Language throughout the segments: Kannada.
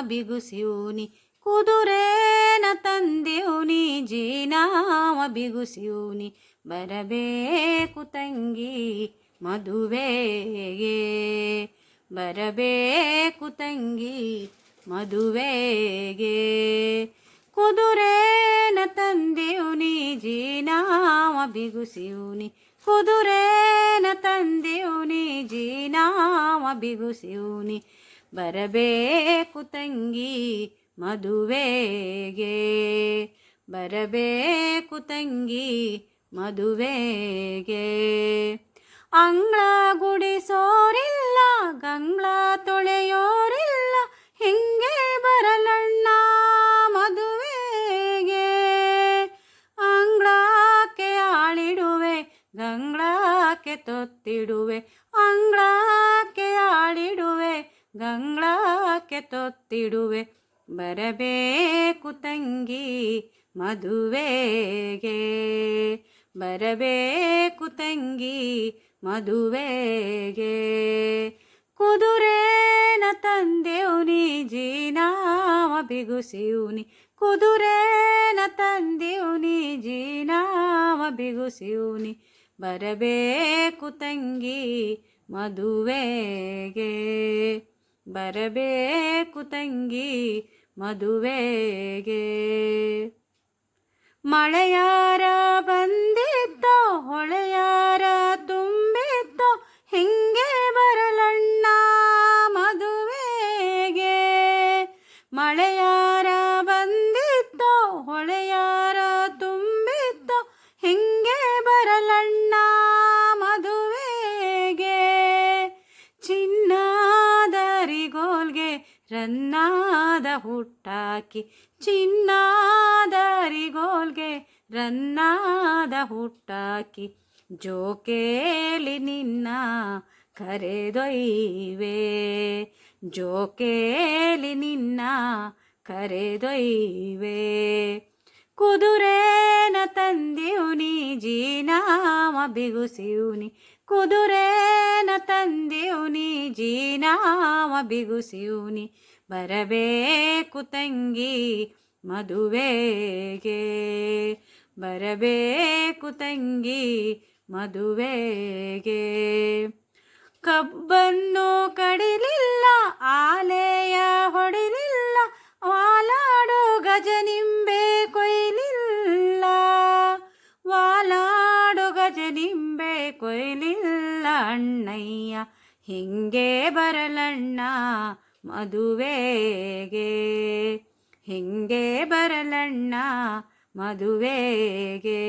ಬಿಗುಸಿಯೂನಿ. ಕುದುರೇನ ತಂದೆವುನಿ ಜೀನಾವ ಬಿಗುಸಿಯೂನಿ. ಬರಬೇಕು ತಂಗಿ, ಮದುವೆಗೆ. ಬರಬೇಕು ತಂಗಿ, ಮದುವೆಗೆ. ಕುದುರೇನ ತಂದೆಯುನಿ ಜೀನಾವ ಬಿಗುಸಿಯೂನಿ. ಕುದುರೇನ ತಂದೆಯುನಿ ಜೀನಾವ ಬಿಗುಸಿಯುನಿ. ಬರಬೇಕು ತಂಗಿ ಮದುವೆಗೆ. ಬರಬೇಕು ತಂಗಿ ಮದುವೆಗೆ. ಅಂಗಳ ಗುಡಿಸೋರಿಲ್ಲ ಗಂಗಳ ತೊಳೆಯೋರಿಲ್ಲ, ಹಿಂಗೆ ಬರಲಣ್ಣ ಮದುವೆಗೆ. ಅಂಗಳಕ್ಕೆ ಆಳಿಡುವೆ, ಗಂಗಳಕ್ಕೆ ತೊತ್ತಿಡುವೆ, ಅಂಗಳಕ್ಕೆ ಆಳಿಡುವೆ ಗಂಗಳಕ್ಕೆ ತೊತ್ತಿಡುವೆ. ಬರಬೇಕು ತಂಗಿ ಮದುವೆಗೆ. ಬರಬೇಕು ತಂಗಿ ಮದುವೆಗೆ. ಕುದುರೇನ ತಂದೆವುನಿ ಜೀನಾವ ಬಿಗುಸಿಯುನಿ ಕುದುರೇನ ತಂದೆವುನಿ ಜೀನಾವ ಬಿಗುಸಿಯುನಿ ಬರಬೇಕು ತಂಗಿ ಮದುವೆಗೆ. ಬರಬೇಕು ತಂಗಿ ಮದುವೆಗೆ. ಮಳೆಯಾರ ಬಂದಿದ್ದ ಹೊಳೆಯಾರ ತುಂಬಿದ್ದ ಹಿಂಗೆ ಬರಲಣ್ಣ ಮದುವೆಗೆ. ಮಳೆಯಾರ ಬಂದಿದ್ದ ಹೊಳೆಯಾರ ತುಂಬಿದ್ದ ಹಿಂಗೆ ಬರಲಣ್ಣ ಹುಟ್ಟಾಕಿ ಚಿನ್ನಾದರಿಗೋಲ್ಗೆ ರನ್ನಾದ ಹುಟ್ಟಾಕಿ ಜೋಕೇಲಿ ನಿನ್ನ ಕರೆದೊಯ್ವೆ. ಜೋಕೇಲಿ ನಿನ್ನ ಕರೆದೊಯ್ವೆ. ಕುದುರೇನ ತಂದೆಯುನಿ ಜೀನಾಮ ಬಿಗುಸಿಯುನಿ ಕುದುರೇನ ತಂದೆಯುನಿ ಜೀನಾಮ ಬಿಗುಸಿಯುನಿ ಬರಬೇಕು ತಂಗಿ ಮದುವೆಗೆ. ಬರಬೇಕು ತಂಗಿ ಮದುವೆಗೆ. ಕಬ್ಬನ್ನು ಕಡಿಲಿಲ್ಲ, ಆಲೆಯ ಹೊಡಿಲಿಲ್ಲ, ವಾಲಾಡು ಗಜನಿಂಬೆ ಕೊಯ್ಲಿಲ್ಲ. ವಾಲಾಡು ಗಜನಿಂಬೆ ಕೊಯ್ಲಿಲ್ಲ, ಅಣ್ಣಯ್ಯ ಹಿಂಗೆ ಬರಲಣ್ಣ. ಮದುವೆಗೆ. ಹಿಂಗೆ ಬರಲಣ್ಣ ಮದುವೆಗೆ.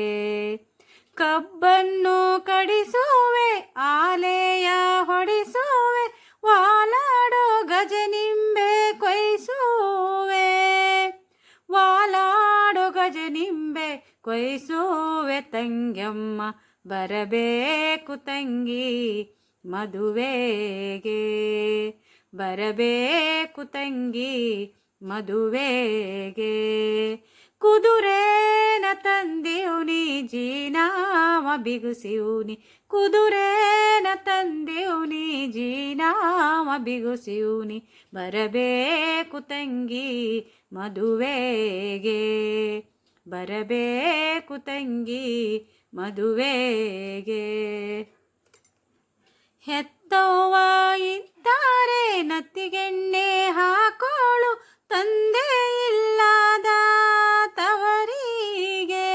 ಕಬ್ಬನ್ನು ಕಡಿಸುವೆ, ಆಲೆಯ ಹೊಡಿಸುವೆ, ವಾಲಾಡೋ ಗಜನಿಂಬೆ ಕೊಯ್ಸುವೆ. ವಾಲಾಡೋ ಗಜನಿಂಬೆ ಕೊಯ್ಸುವೆ ತಂಗಮ್ಮ ಬರಬೇಕು ತಂಗಿ ಮದುವೆಗೆ. ಬರಬೇಕು ತಂಗಿ ಮದುವೆಗೆ. ಕುದುರೇನ ತಂದೆಯುನಿ ಜೀನಾವ ಬಿಗುಸಿಯುನಿ ಕುದುರೇನ ತಂದೆಯುನಿ ಜೀನಾವ ಬಿಗುಸಿಯುನಿ ಬರಬೇಕು ತಂಗಿ ಮದುವೆಗೆ. ಬರಬೇಕು ತಂಗಿ ಮದುವೆಗೆ. ಹೆತ್ತವ್ವ ಇದ್ದಾರೆ ನತ್ತಿಗೆಣ್ಣೆ ಹಾಕೋಳು ತಂದೆ ಇಲ್ಲದ ತವರಿಗೆ.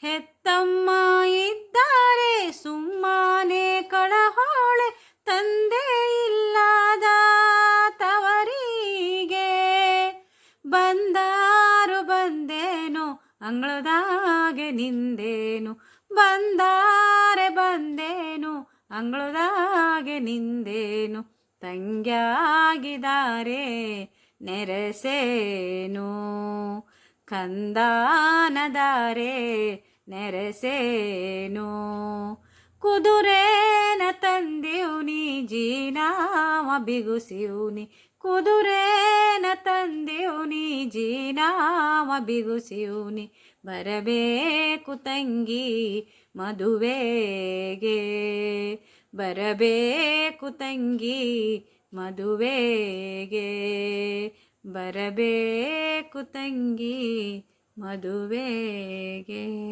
ಹೆತ್ತಮ್ಮ ಇದ್ದಾರೆ, ಸುಮ್ಮನೆ ಕಳಹೋಳೆ ತಂದೆ ಇಲ್ಲದ ತವರಿಗೆ. ಬಂದಾರು ಬಂದೇನು, ಅಂಗಳದಾಗೆ ನಿಂದೇನು ಬಂದೇನು ಅಂಗಳದಾಗೆ ನಿಂದೇನು? ತಂಗ್ಯಾಗಿದ್ದಾರೆ ನೆರೆಸೇನು? ಕಂದಾನದಾರೆ ನೆರೆಸೇನು? ಕುದುರೇನ ತಂದಿವ್ನಿ ಜೀನಾವ ಬಿಗುಸಿಯುನಿ ಕುದುರೇನ ತಂದೆಯುನಿ ಜೀನಾವ ಬಿಗುಸಿಯುನಿ. ಬರಬೇಕು ತಂಗಿ ಮದುವೆಗೆ. ಬರಬೇಕು ತಂಗಿ ಮದುವೆಗೆ. ಬರಬೇಕು ತಂಗಿ ಮದುವೆಗೆ.